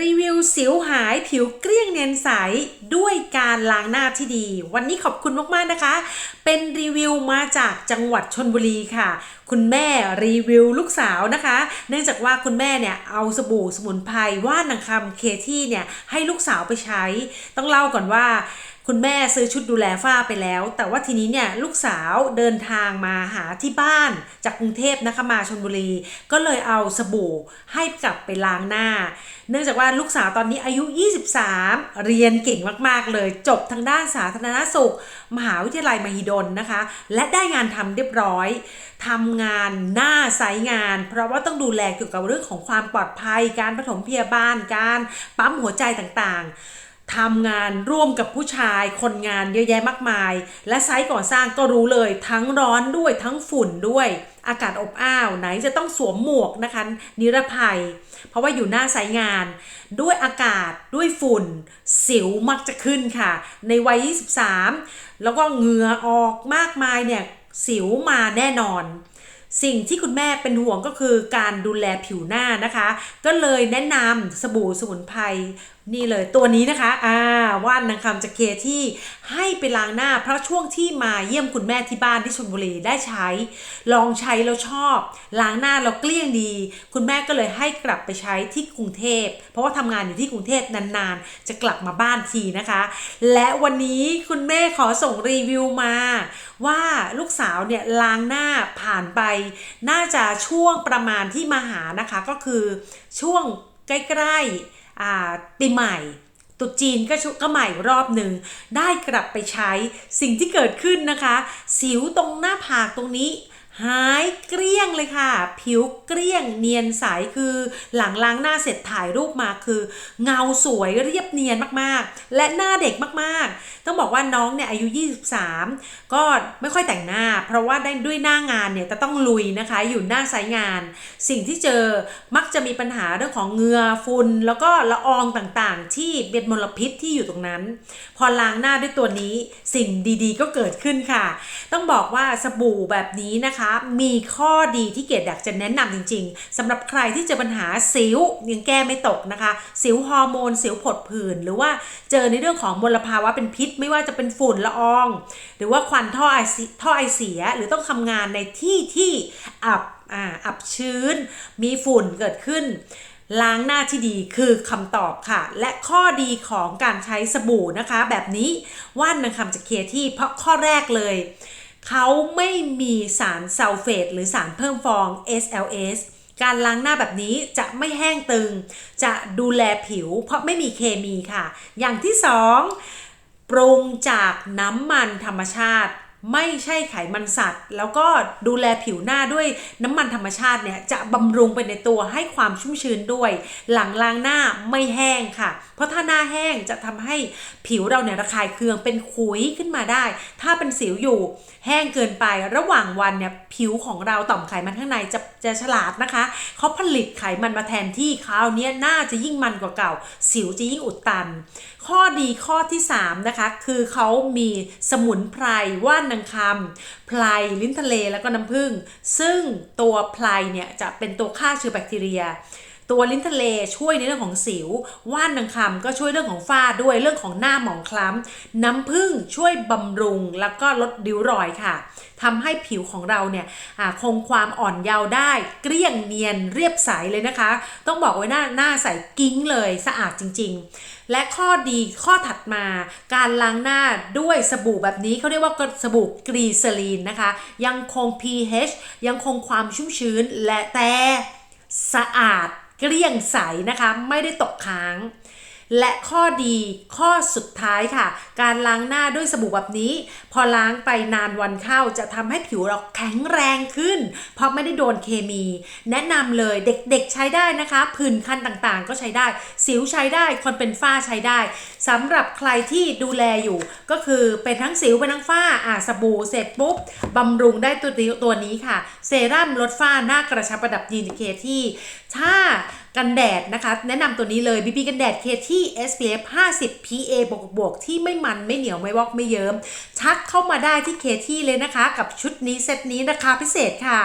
รีวิวสิวหายผิวเกลี้ยงเนียนใสด้วยการล้างหน้าที่ดี วันนี้ขอบคุณมาก ๆ นะคะ เป็นรีวิวมาจากจังหวัดชนบุรีค่ะ คุณแม่รีวิวลูกสาวนะคะ เนื่องจากว่าคุณแม่เนี่ยเอาสบู่สมุนไพรว่านนางคำเคที่เนี่ยให้ลูกสาวไปใช้ ต้องเล่าก่อนว่า คุณแม่ซื้อชุดดูแลฝ้าไปแล้ว แต่ว่าทีนี้เนี่ยลูกสาวเดินทางมาหาที่บ้านจากกรุงเทพนะคะมาชลบุรี ก็เลยเอาสบู่ให้กลับไปล้างหน้า เนื่องจากว่าลูกสาวตอนนี้อายุ 23 เรียนเก่งมากๆเลย จบทางด้านสาธารณสุข มหาวิทยาลัยมหิดลนะคะ และได้งานทำเรียบร้อยทำงานหน้าไซงาน เพราะว่าต้องดูแลเกี่ยวกับเรื่องของความปลอดภัย การปฐมพยาบาลการปั๊มหัวใจต่างๆ ทำงานร่วมกับผู้ชาย คนงานเยอะแยะมากมาย และไซต์ก่อสร้างก็รู้เลย ทั้งร้อนด้วยทั้งฝุ่นด้วย อากาศอบอ้าว ไหนจะต้องสวมหมวกนะคะ นิรภัย เพราะว่าอยู่หน้าไซต์งาน ด้วยอากาศด้วยฝุ่น สิวมักจะขึ้นค่ะ ในวัย 23 แล้วก็เหงื่อออกมากมายเนี่ย สิวมาแน่นอนสิ่งที่คุณแม่เป็นห่วงก็คือการดูแลผิวหน้านะคะ ก็เลยแนะนำสบู่สมุนไพร นี่เลยตัวนี้นะคะ อ่า ว่านนางคำจากเคที่ให้ไปล้างหน้า เพราะช่วงที่มาเยี่ยมคุณแม่ที่บ้านที่ชลบุรีได้ใช้ ลองใช้แล้วชอบ ล้างหน้าแล้วเกลี้ยงดี คุณแม่ก็เลยให้กลับไปใช้ที่กรุงเทพ เพราะว่าทำงานอยู่ที่กรุงเทพนานๆ จะกลับมาบ้านทีนะคะ และวันนี้คุณแม่ขอส่งรีวิวมา ว่าลูกสาวเนี่ยล้างหน้าผ่านไป น่าจะช่วงประมาณที่มาหานะคะก็คือช่วงใกล้ๆ ปีใหม่ตุจีนก็ชุก็ใหม่อีกรอบหนึ่งได้กลับไปใช้สิ่งที่เกิดขึ้นนะคะ สิวตรงหน้าผากตรงนี้ หายเกลี้ยงเลยค่ะ ผิวเกลี้ยงเนียนใสคือหลังล้างหน้าเสร็จถ่ายรูปมาคือ เงาสวยเรียบเนียนมากๆ และหน้าเด็กมากๆ ต้องบอกว่าน้องเนี่ยอายุ 23 ก็ไม่ค่อยแต่งหน้า เพราะว่าได้ด้วยหน้างานเนี่ยจะต้องลุยนะคะอยู่หน้าไซต์งาน สิ่งที่เจอมักจะมีปัญหาเรื่องของเงือฝุ่นแล้วก็ละอองต่างๆ ที่เป็นมลพิษที่อยู่ตรงนั้น พอล้างหน้าด้วยตัวนี้สิ่งดีๆ ก็เกิดขึ้นค่ะ ต้องบอกว่าสบู่แบบนี้นะคะมีข้อดีที่เกดอยากจะแนะนำจริง ๆสำหรับใครที่เจอปัญหาสิวยังแก้ไม่ตกนะคะ สิวฮอร์โมน สิวผดผื่นหรือว่าเจอในเรื่องของมลภาวะเป็นพิษ ไม่ว่าจะเป็นฝุ่นละออง หรือว่าควันท่อไอเสียท่อไอเสีย หรือต้องทำงานในที่ที่อับอ่าอับชื้น มีฝุ่นเกิดขึ้นล้างหน้าที่ดีคือคำตอบค่ะ และข้อดีของการใช้สบู่นะคะ แบบนี้ว่านนางคำจากเคที่เพราะข้อแรกเลย เขาไม่มีสารซัลเฟตหรือสารเพิ่มฟอง SLS การล้างหน้าแบบนี้จะไม่แห้งตึง จะดูแลผิวเพราะไม่มีเคมีค่ะ อย่างที่สองปรุงจากน้ำมันธรรมชาติ ไม่ใช่ไขมันสัตว์ แล้วก็ดูแลผิวหน้าด้วยน้ำมันธรรมชาติเนี่ยจะบำรุงไปในตัวให้ความชุ่มชื้นด้วย หลังล้างหน้าไม่แห้งค่ะ เพราะถ้าหน้าแห้งจะทำให้ผิวเราเนี่ยระคายเคืองเป็นขุยขึ้นมาได้ ถ้าเป็นสิวอยู่แห้งเกินไประหว่างวันเนี่ยผิวของเราต่อมไขมันข้างในจะจะฉลาดนะคะเขาผลิตไขมันมาแทนที่คราวนี้หน้าจะยิ่งมันกว่าเก่า สิวจะยิ่งอุดตัน ข้อดีข้อที่3นะคะคือเขามีสมุนไพรว่านนางคำไพรลิ้นทะเลแล้วก็น้ำผึ้งซึ่งตัวไพรเนี่ยจะเป็นตัวฆ่าเชื้อแบคทีเรีย ตัวลิ้นทะเลช่วยในเรื่องของสิว ว่านนางคำก็ช่วยเรื่องของฝ้าด้วยเรื่องของหน้าหมองคล้ำ น้ำผึ้งช่วยบำรุงแล้วก็ลดริ้วรอยค่ะทำให้ผิวของเราเนี่ยคงความอ่อนเยาว์ได้ เกลี้ยงเนียนเรียบใสเลยนะคะ ต้องบอกไว้หน้าหน้าใสกิ้งเลยสะอาดจริง ๆ และข้อดีข้อถัดมา การล้างหน้าด้วยสบู่แบบนี้เขาเรียกว่าสบู่กรีซาลีนนะคะ ยังคง pH ยังคงความชุ่มชื้นและแต่สะอาด เกลี้ยงใสนะคะ ไม่ได้ตกค้าง และข้อดีข้อสุดท้ายค่ะ การล้างหน้าด้วยสบู่แบบนี้ พอล้างไปนานวันเข้าจะทำให้ผิวเราแข็งแรงขึ้น เพราะไม่ได้โดนเคมี แนะนำเลยเด็กๆใช้ได้นะคะ ผื่นคันต่างๆ ก็ใช้ได้ สิวใช้ได้คนเป็นฝ้าใช้ได้สำหรับใครที่ดูแลอยู่ ก็คือเป็นทั้งสิวเป็นทั้งฝ้าอ่าสบู่เสร็จปุ๊บบำรุงได้ตัวตัวนี้ค่ะ เซรั่มลดฝ้าหน้ากระชับประดับยีนเคที่ถ้า กันแดดนะคะ แนะนำตัวนี้เลย BB กันแดดเคที่ SPF 50 PA บวกบวกที่ไม่มันไม่เหนียวไม่วอกไม่เยิ้มชักเข้ามาได้ที่เคที่เลยนะคะ กับชุดนี้เซตนี้ราคาพิเศษค่ะ